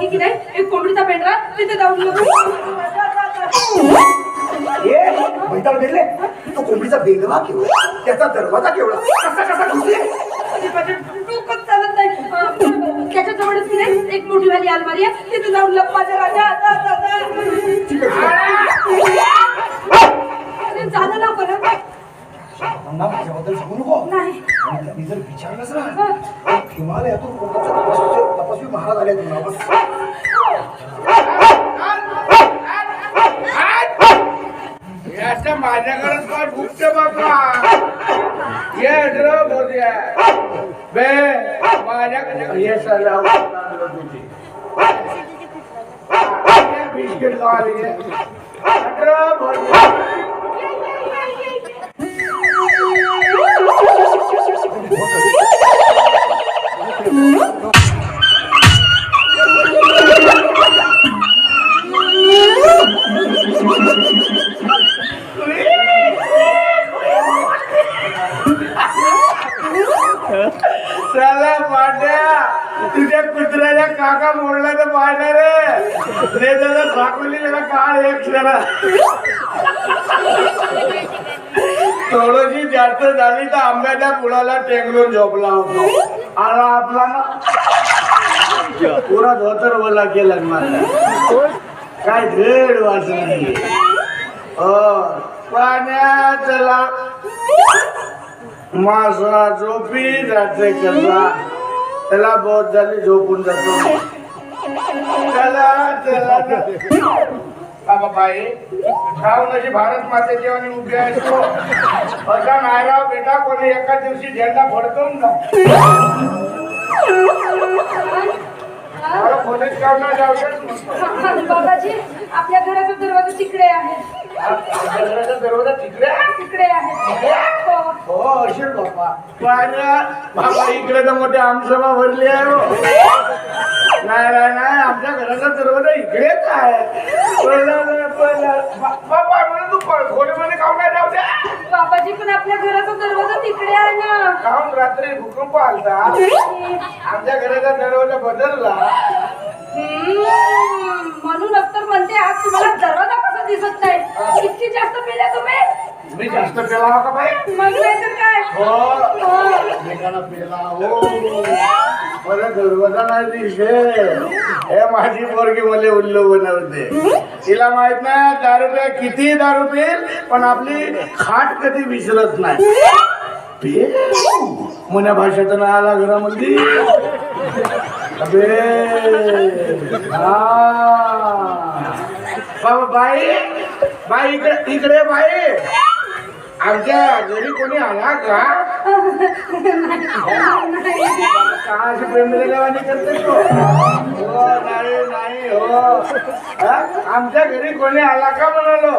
मागे की नाही? एक कोंबडीचा पेंढरा तिथे जाऊन तो कोंबडीचा बेलवा केवढा त्याचा दरवाजा केवढा कसा कसा चालत नाही. अं, त्याच्या जवळच की नाही? एक मोठी वाली अलमारी आहे. तिथे जाऊन लप माझ्या राजा झालं हं? अण्णा माझ्याबद्दल सांगू नको. नाही. आणि त्यांनी जर विचारलंच ना हिमालयातून कोणाचा तपस्वी तपस्वी महाराज आले तुम्हाला बस माझ्याकडेच काय गुप्त बाबा. ये बोलूया बे माझ्याकडे ये सला तुझी बिस्किट खावाली द्र बोलूया टेंगलून झोपला होतो आला आपला ना? पुरा धोतर बोला केला मला. काय धेड वाचली हो. पाण्या मासा झोपी जाते कसा? त्याला बहुत झाली झोपून जातो. त्याला त्याला बाबा बाई खाऊन अशी भारत मातेची आणि उभी असतो असा नायराव बेटा कोणी एका दिवशी झेंडा फडकवून जा. मला जाऊ. बाबाजी आपल्या घराचा दरवाजा तिकडे आहे. घराचा दरवाजा तिकडे आहे. तिकडे आहे. हो. हो असेल बाप्पा पण बाबा इकडे तर मोठी आमसभा भरली आहे हो. नाही नाही नाही आमच्या घराचा दरवाजा इकडेच आहे. बाबा म्हणून तू नाही जाऊ द्या बाबाजी पण आपल्या घराचा दरवाजा तिकडे आहे ना. खाऊन रात्री भूकंप आलता? आमच्या घराचा दरवाजा बदलला. हम्म, म्हणूनच तर म्हणते आज तुम्हाला दरवाजा कसा दिसत नाही? इतकी जास्त पिल्या तुम्ही? मी जास्त पेला हो का बाई. मग नाही तर काय? हो. हो. एकाला पेला. हो. नाही हे माझी पोरगी मला उल्लू बनवते. तिला माहीत नाही दारू पे किती दारू पिल पण आपली खाट कधी विसरत नाही. पे. मना भाषेत नाही आला घरामध्ये अबे. हा. बाबा बाई. बाई इकडे इकडे बाई. आमच्या घरी कोणी आला का? का अशी प्रेमलेवानी करते तो. हो नाही नाही हो? आमच्या घरी कोणी आला का म्हणालो?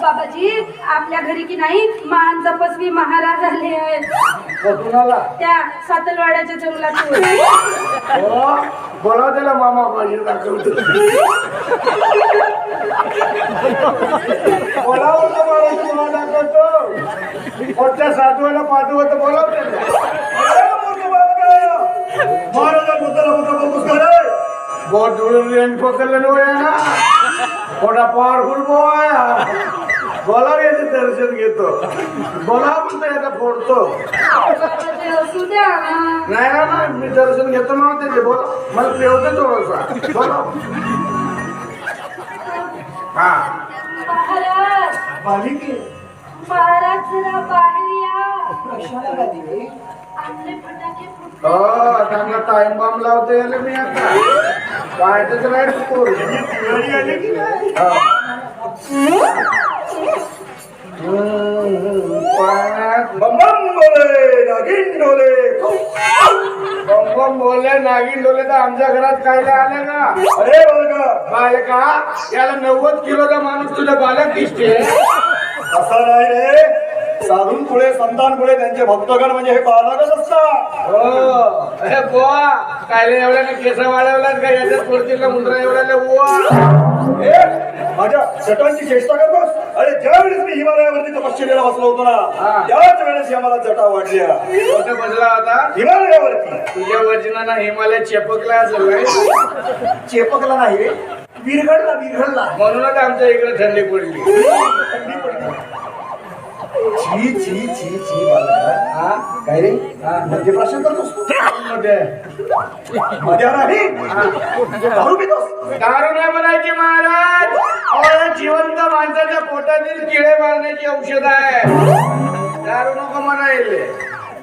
बाबाजी आपल्या घरी की नाही महान तपस्वी महाराज आले आहेत. कुठून आला त्या सातलवाड्याच्या जंगलातून हो? बोलाव त्याला मामा पाहिजे दाखवतो. बोलाव ना मला तुम्हाला दाखवतो. मोठ्या साधूला पाठवत तर बोलाव. महाराजा कुत्र्याला मोठं बघूस पकडलं ना ना थोडा पॉवरफुल बॉय बोलाव याचे दर्शन घेतो. बोलाव म्हणतो याचा फोडतो. ना. नाही ना नाही मी दर्शन घेतो ना त्याचे बोल. मला पेवतो थोडसा. बोला. हा. बालिके महाराज जरा बाहेर या कशाला गाली रे? आपले फटाके फुट हो चांगला टाइम बॉम्ब लावतो मी आता. नाही तू दिवाळी आली की नाही? हम्म, बम बम बोले नागिन डोले बम बम बोलले नागिन डोले तर आमच्या घरात कायला आले का अरे बालका. बालका याला नव्वद किलोचा माणूस तुला बालक दिसते. असा नाही रे. साधून पुढे संतान पुढे त्यांचे भक्तगण म्हणजे हे बालकच असतात. हो. अरे बुवा कायले एवढ्याने केस वाढवलात का? याच्यात पुढच्या मुंद्रा एवढ्याला बुवा. माझ्या जटांची चेष्टा करतोस? अरे ज्या वेळेस मी हिमालयावरती तपश्चर्याला बसलो होतो. ना त्याच वेळेस या मला जटा वाढल्या. कुठं बसला होता? हिमालयावरती. तुझ्या वजनानं हिमालय चेपकला असेल चेपकला नाही रे विरघडला विरघडला म्हणूनच आमच्या इकडे थंडी पडली. छी छी छी छी हा? काय रे? म्हणजे प्रश्न करतोस? तू? मध्ये. मजा दारू पितोस? दारू नाही म्हणायची महाराज. जिवंत माणसाच्या पोटातील किडे मारण्याची औषध आहे दारू नको म्हणायले.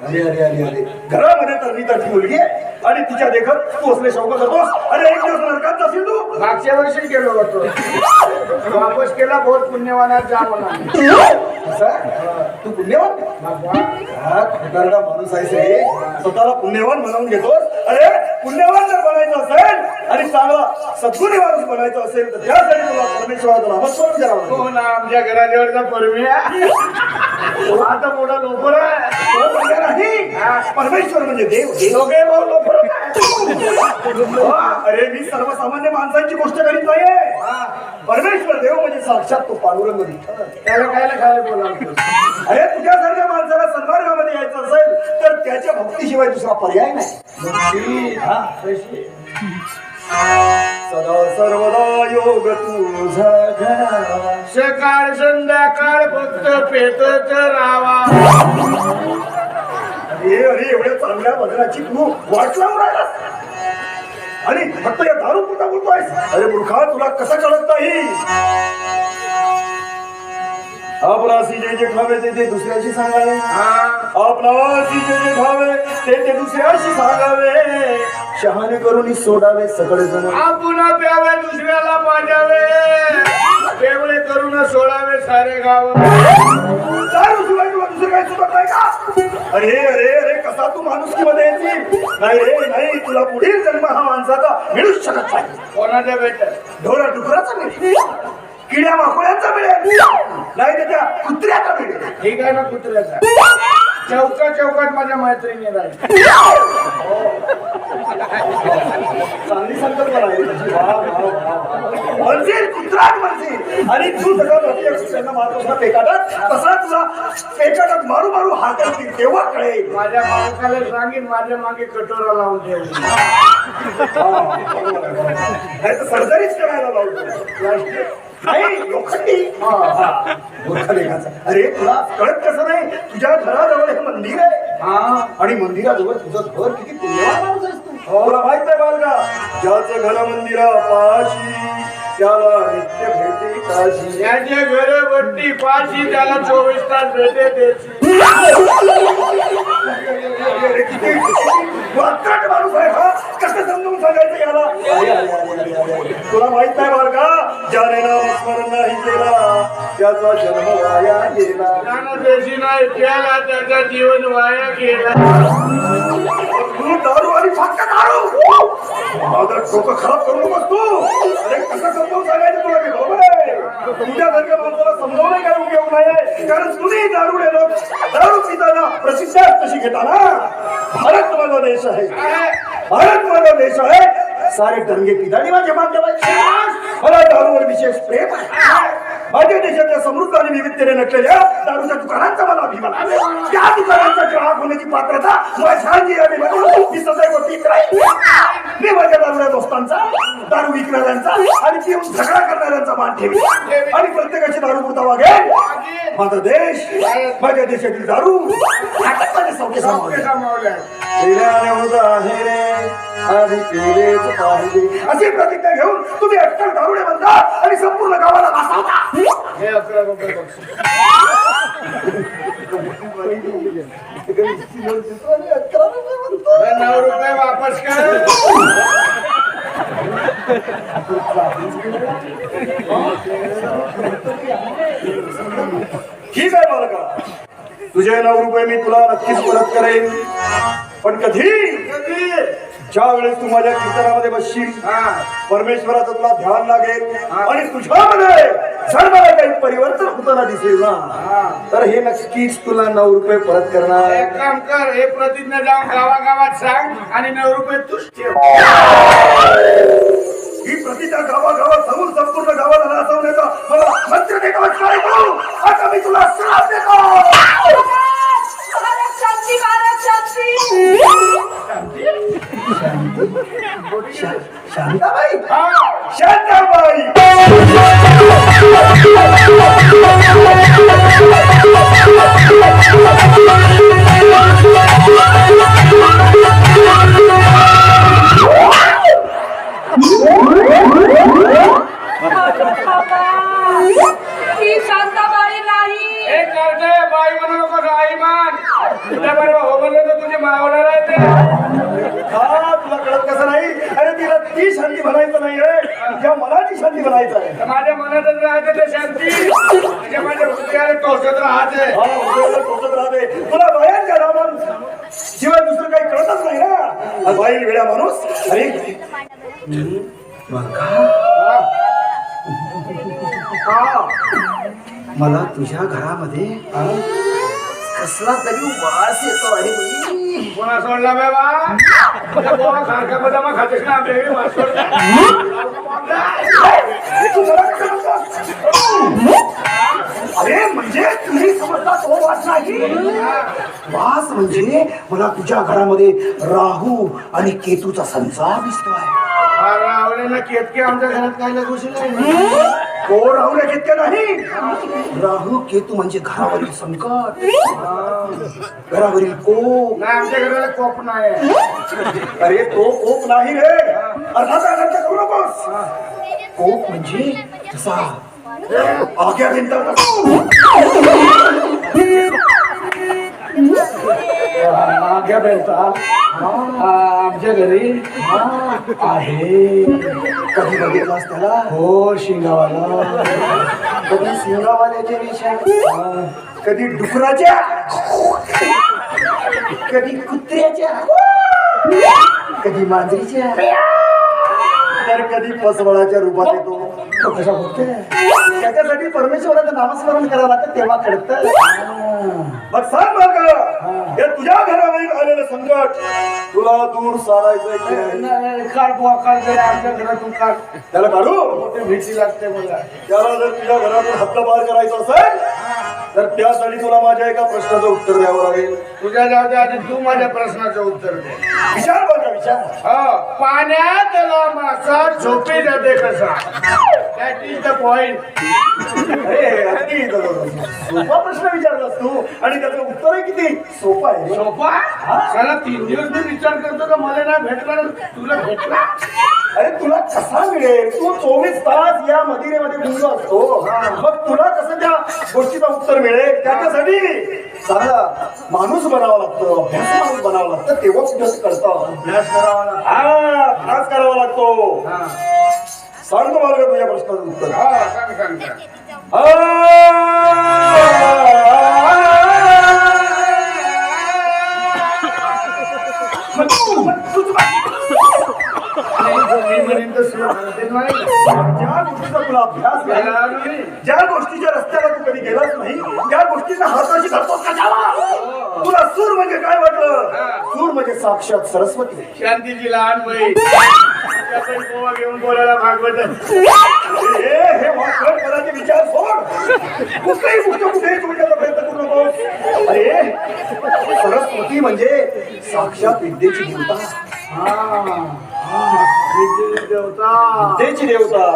अरे अरे अरे अरे. घरामध्ये तरणी तरची मुलगी आहे. आणि तिच्या देखत तू असले शौक करतोस अरे एक दिवस नरकात जाशील तू? मागच्या वर्षी गेलो होतो. वापस केला बहुत असं? तू पुण्यवान? हा माणूस आहेस रे. स्वतःला पुण्यवान म्हणून घेतोस. अरे पुण्यवान जर बनायचं असेल आणि चांगला सद्गुणी माणूस बनायचं असेल तर त्यासाठी तुला परमेश्वराचं नामस्मरण करावं लागेल. हो ना आमच्या घराजवळचा परमिया. आता मोठा लोकर आहे. तो म्हणजे नाही. परमेश्वर म्हणजे देव. दोघे भाऊ लोकर हो, अरे मी सर्वसामान्य माणसांची गोष्ट करीत नाहीये. परमेश्वर देव म्हणजे साक्षात तो पांडुरंग विठ्ठल. त्याला खायला खायला बोलावतो अरे तुझ्यासारख्या माणसाला सन्मार्गामध्ये यायचं असेल तर त्याच्या भक्तीशिवाय दुसरा पर्याय नाही. हा. सदा सर्वदा योग तुझा. सकाळ संध्याकाळ फक्त पेतच रावा अरे अरे एवढ्या चांगल्या भजनाची तू वाट लावून आणि फक्त या दारू पुरता बोलतोयस. अरे मूर्खा तुला कसं कळत नाही? आपणासी जे जे खावे ते ते दुसऱ्याशी सांगावे. आपणासी जे जे खावे ते ते दुसऱ्याशी सांगावे. शहाणे करून सोडावे सगळे जण आपण प्यावे दुसऱ्याला पाजावे. वेगळे करून सोडावे सारे गाव. दुसरं काही सुचत नाही का? अरे अरे अरे कसा तू माणुसकीमध्ये येतील नाही रे नाही तुला पुढील जन्म हा माणसाचा मिळूच शकत नाही. कोणाच्या भेट ढोरा डुकराचा मिळेल किड्या माकोळ्यांचा मिळेल. नाही तर त्या कुत्र्याचा मिळेल. ठीक आहे ना कुत्र्याचा? चौका चौकात माझ्या मैत्रिणी राहील चांगली संकल्पना आहे. म्हणशील कुत्राट म्हणशील. आणि तू सगळं प्रत्येक कुत्र्यांना मारतोस ना पेकाटात तसा पेकाटात मारू मारू हात करतील तेव्हा कळेल. माझ्या मालकाला सांगेन माझ्या मागे कटोरा लावून ठेवली नाही तर सर्जरीच करायला लावतो नाही लोखंडी. हा. मूर्ख लेखाचा. अरे तुला कळत कसं नाही? तुझ्या घराजवळ हे मंदिर आहे. आणि मंदिराजवळ तुझं घर किती पुण्यवान माणूस आहेस तू. तुला माहीत आहे बालका ज्याचं घर मंदिरा पाशी त्याला नित्य भेटी काशी त्याचे घर बट्टी पाशी त्याला चोवीस तास भेटे द्यायची माणूस आहे हा कसं समजून सांगायचं याला तुला माहीत नाही बालका ज्याने नाम स्मरण नाही केला त्याचा जन्म वाया गेला त्यानं नाही त्याचा जीवन वाया गेला. तू दारू आणि फक्त दारू. माझं डोकं खराब करू नकोस तू अरे कसं समजावून सांगायचं तुला मी बरोबर आहे? तुझ्यासारख्या माणसाला समजावून काय उपयोग नाही कारण तुम्ही दारू लोक दारू पिताना प्रशिक्षण कशी घेताना भारत माझा देश आहे. भारत माझा देश आहे. सारे दंगे पितानी माझ्या माध्यमाचे मला दारूवर विशेष प्रेम आहे. माझ्या देशाच्या समृद्ध आणि विविधतेने नटलेल्या दारूच्या दुकानांचा मला अभिमान आहे. त्या दुकानांचा ग्राहक होण्याची पात्रता माझ्या जीवामध्ये मी माझ्या दारूच्या दोस्तांचा दारू विकणाऱ्यांचा आणि पिऊन झगडा करणाऱ्यांचा मान ठेवी. आणि प्रत्येकाची दारू पुरता वागेल. माझा देश माझ्या देशातील दारू हातात अशी प्रतिज्ञा घेऊन तुम्ही अटकल दारुडे बनता आणि संपूर्ण गावाला हे अकरा नऊ रुपये वापस कर ठीक आहे बालका तुझे नऊ रुपये मी तुला नक्कीच परत करेन पण कधी कधी? ज्या वेळेस तू माझ्या कीर्तनामध्ये बसशील हा. परमेश्वराचं तुला ध्यान लागेल आणि तुझ्यामध्ये जर मला काही परिवर्तन होताना दिसेल. ना तर हे नक्कीच तुला नऊ रुपये परत करणार एक काम कर हे प्रतिज्ञा जाऊन गावागावात सांग आणि नऊ रुपये तूच ठेव ही प्रतिज्ञा गावागावात सांगून संपूर्ण गावाला नाचवण्याचा मला मंत्र देतो? आता मी तुला श्राप देतो महाराज शांती महाराज शांती शांताबाई हा. शांताबाई तुझ्या बरोबर हो म्हणलं तर तुझी मावणार आहे ते. हा तुला कळत कसं नाही? अरे तिला ती शांती म्हणायचं नाही रे. तुझ्या मनाची शांती म्हणायचं आहे. तर माझ्या मनातच राहते ते शांती. म्हणजे माझ्या हृदयाला टोचत राहते. हा, हृदयाला टोचत राहते. तुला शिवाय दुसरं काही कळतच नाही ना. हा बाईल वेळा माणूस. अरे हा. मला तुझ्या घरामध्ये कसला तरी वास येतो बाई. कोणा सोडला बाबा खारका बदामा खातेस ना वास सोडला. अरे म्हणजे तुम्ही समजता तो वास नाही? वास म्हणजे मला तुझ्या घरामध्ये राहू आणि केतूचा संसार दिसतोय. हा, रावल्यानं केतके आमच्या घरात काय लागू नाही. को राहू इतकं नाही। राहू केतू म्हणजे घरावरील संकट। घरावरील कोप। आमच्या घराला कोप नाही अरे तो कोप नाही रे। अर्थात अनर्थ करू नकोस कोप म्हणजे तसा आग्या भिंतर माग्या बेलचा आमच्या घरी आहे. कधी बघितलास त्याला हो शिंगावाला. कधी सिंगावाल्याच्या वेशा कधी डुकराच्या? कधी कुत्र्याच्या? कधी मांजरीच्या? तर कधी पसवळाच्या रूपात येतो. कशा बोलते? त्याच्यासाठी परमेश्वराचं नामस्मरण करावं लागतं तेव्हा कळत. मग सांग बघ हे. तुझ्या घरावरील आलेलं संकट तुला दूर नाही? काढ बुवा काढ जरा आमच्या घरातून काढ. त्याला काढू? मोठी भीती लागते मला. त्याला जर तुझ्या घरातून हद्दपार करायचं असेल तर त्यासाठी तुला माझ्या एका प्रश्नाचं उत्तर द्यावं लागेल. तुझ्या जाऊ दे आधी तू माझ्या प्रश्नाचं उत्तर दे. विचार बघा विचार. हो पाण्यात मासा झोपी जाते कसा? दॅट इज द पॉइंट अरे अगदी सोपा प्रश्न विचारलास तू आणि त्याचं उत्तरही किती? सोपं आहे. सोपा चला तीन दिवस मी विचार करतो का मला नाही भेटला तुला भेटला? अरे तुला कसा मिळेल? तू चोवीस तास या मदिरेमध्ये गुंग असतो. मग तुला कसं त्या गोष्टीचं उत्तर मिळेल त्याच्यासाठी चांगला माणूस बनावा लागतो अभ्यास माणूस बनावा लागतं तेव्हा कुठे कळतं अभ्यास करावा लागतो. हा अभ्यास करावा लागतो. सांगतो मला का तुझ्या प्रश्नाचं उत्तर. हो, ज्या गोष्टीचा तुला अभ्यास नाही याला नाही. ज्या गोष्टीच्या रस्त्याला तू कधी गेलाच नाही त्या गोष्टीचा हाताशी कशाला तुला सूर म्हणजे काय वाटलं? सूर म्हणजे साक्षात सरस्वती. शांतीची लहान गोवा घेऊन बोलायला भागवत हे हे वाकड करायचे विचार सोड. कुठल्याही गोष्ट कुठेही जोडण्याचा प्रयत्न करू नकोस. अरे सरस्वती म्हणजे साक्षात विद्येची देवता. देवता विद्येची देवता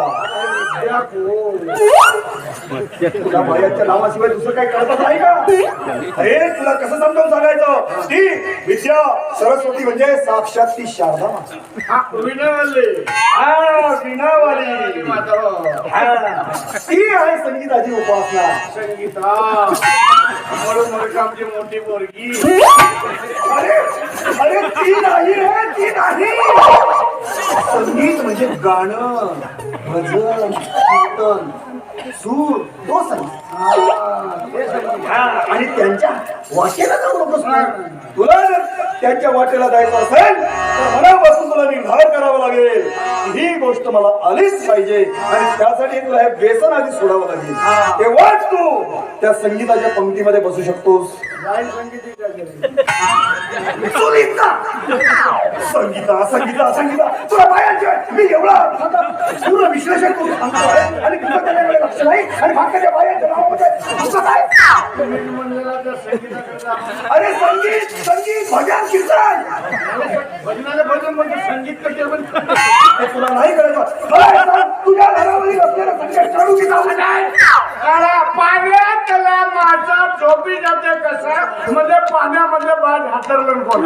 विद्या कोण? तुला बायाच्या नावाशिवाय दुसरं काही कळतच नाही का अरे तुला कसं समजावून सांगायचं ती विद्या सरस्वती म्हणजे साक्षात ती शारदा माता. हा, विनवले. हा वीणावाली. हा, ती आहे संगीताची उपासना संगीता म्हणून म्हणून आमची मोठी पोरगी अरे अरे ती नाही रे ती नाही संगीत म्हणजे गाणं भजन कीर्तन सूर तो संगीत. हा, ते. हा, आणि त्यांच्या वाटेला जाऊ नकोस तुला जर त्यांच्या वाटेला जायचं असेल तर मनापासून तुला निर्धार करावा लागेल. ही गोष्ट मला आलीच पाहिजे. आणि त्यासाठी तुला हे व्यसन आधी सोडावं लागेल. तेव्हाच तू त्या संगीताच्या पंक्तीमध्ये बसू शकतोस. सुनीता संगीता संगीता संगीता तुला पायाचे मी एवढा पूर्ण विश्लेषण करून सांगतोय आणि तुझं त्याच्याकडे लक्ष नाही आणि फक्त त्या बायांच्या नावामध्ये तुझं काय मी म्हणलेला त्या संगीताकडे जा. अरे संगीत संगीत भजन कीर्तन भजनाला भजन म्हणजे संगीत हे तुला नाही करायचं मला सांग, तुझ्या घरामध्ये असलेलं संगीत चालू की चालू नाही काळा पाण्यातला माझा झोपी जाते कसा म्हणजे पाण्यामध्ये बाज हातरलं कोण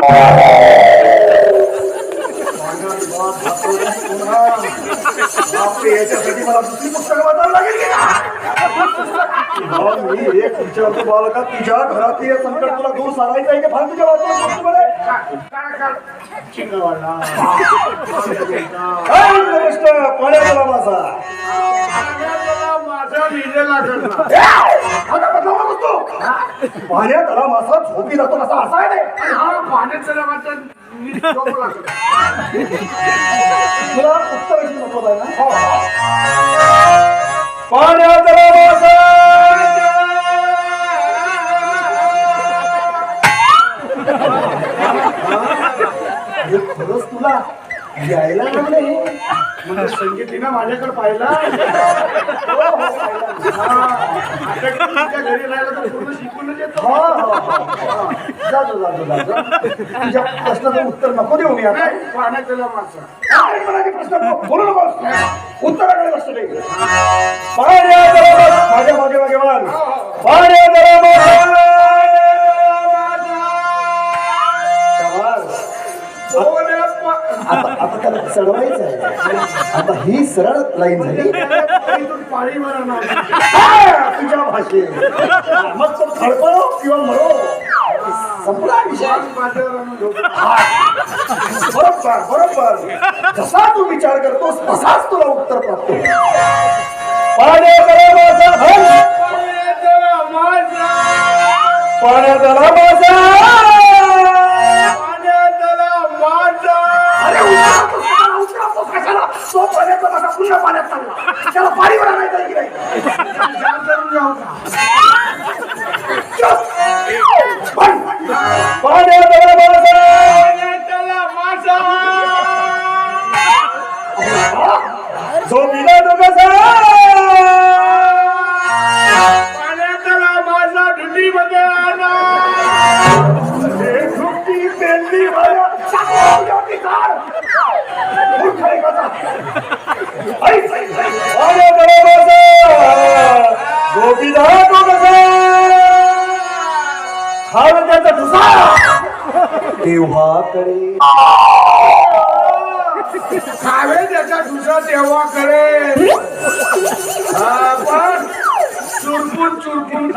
बापरे याच्यासाठी मला दुसरी पुस्तकं वाचावी लागेल की नाही? मी एक विचारतो बालका तुझ्या घरातील हे संकट तुला दूर सारायचं आहे की फार तुझ्या वाचून पाण्याचा माझा. माझा लिहिलेला पाण्यात आला मासा झोपी जातो कसा असा आहे. हा. तुला उत्तर नको आहे ना हो. पाण्यात आला मासा खरंच तुला यायला संगीतीनं माझ्याकडे पाहिला. हा, तुमच्या घरी राहिला तर पूर्ण शिकूनच येतो. हा, हा, हा, हा. जातो जातो जातो तुझ्या प्रश्नाचं उत्तर नको देऊ मी आता. काय म्हणाले प्रश्न बोलू नकोस. उत्तराकडे लक्ष दे. पाण्यात. माझ्या मागे मागे मान पाण्यात आता आता त्याला चढवायचं आहे. आता ही सरळ लाईन झाली. पाळी मारा तुझ्या भाषेत. मग तो खडपडो किंवा मरो. संपला विषय. बरोबर बरोबर. जसा तू विचार करतोस तसाच तुला उत्तर प्राप्त. पाण्यात आला माझा तो पाण्यातला मासा पुन्हा पाण्यात चालला. त्याला आहे की नाही करून जाऊ का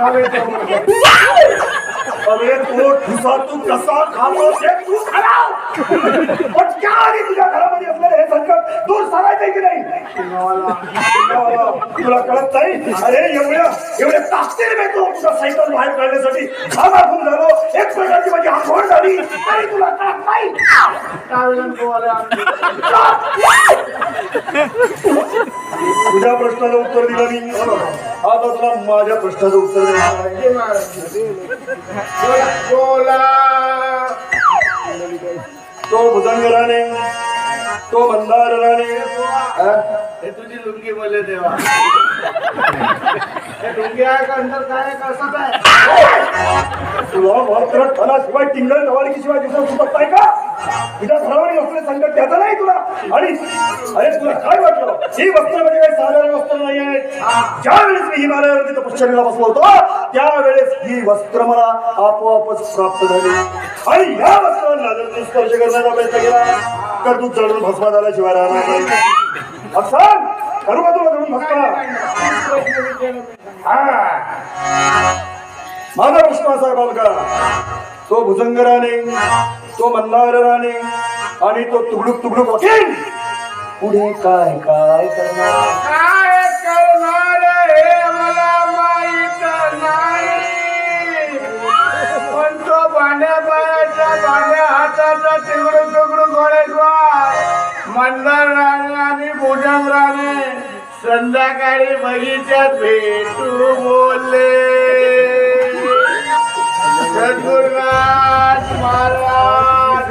खावे अरे तो ठुसा तू कसा खातो ते तू खराब। पण क्या आली तुझ्या आधी असलेलं हे संकट दूर सारायचं की नाही? तुला कळत नाही? अरे एवढ्या एवढ्या ताकदीने मी तू तुझा सायकल बाहेर काढण्यासाठी घामाघूम झालो. एक प्रकारची माझी आठवण झाली. आणि तुला कळत नाही? तुझ्या प्रश्नाला उत्तर दिलं मी. आता तुला माझ्या प्रश्नाचं उत्तर देणार तो भुजंगराने तो मंदाराने हा? हे? तुझी लुंगी बोलले देवा हे लुंगी आहे का अंतर काय आहे? तुला मात्र ठणाशिवाय टिंगल टवाळकीशिवाय दिसत सुटत नाही का? तुझ्या घरावर असलेले संकट त्याचं नाही तुला. आणि अरे तुला काय वाटलं? ही वस्त्र म्हणजे काही साधारण वस्त्र नाही आहे. ज्या वेळेस मी हिमालयावरती तपश्चर्याला बसलो होतो त्यावेळेस ही वस्त्र मला आपोआपच प्राप्त झाली. आणि या वस्त्रांना जर तू स्पर्श करण्याचा प्रयत्न केला तर दूध जळून भस्मा शिवाय राहणार नाही अक्षर करू का तुला जळून भस्मा? हा। माझा प्रश्न असा आहे बालका तो भुजंगराने तो मल्हारराने आणि तो तुगडुक तुगडुक वकील। पुढे काय काय करणार? संभ्रमाने संध्याकाळी बगीच्यात भेटू बोलले. सद्गुरुनाथ महाराज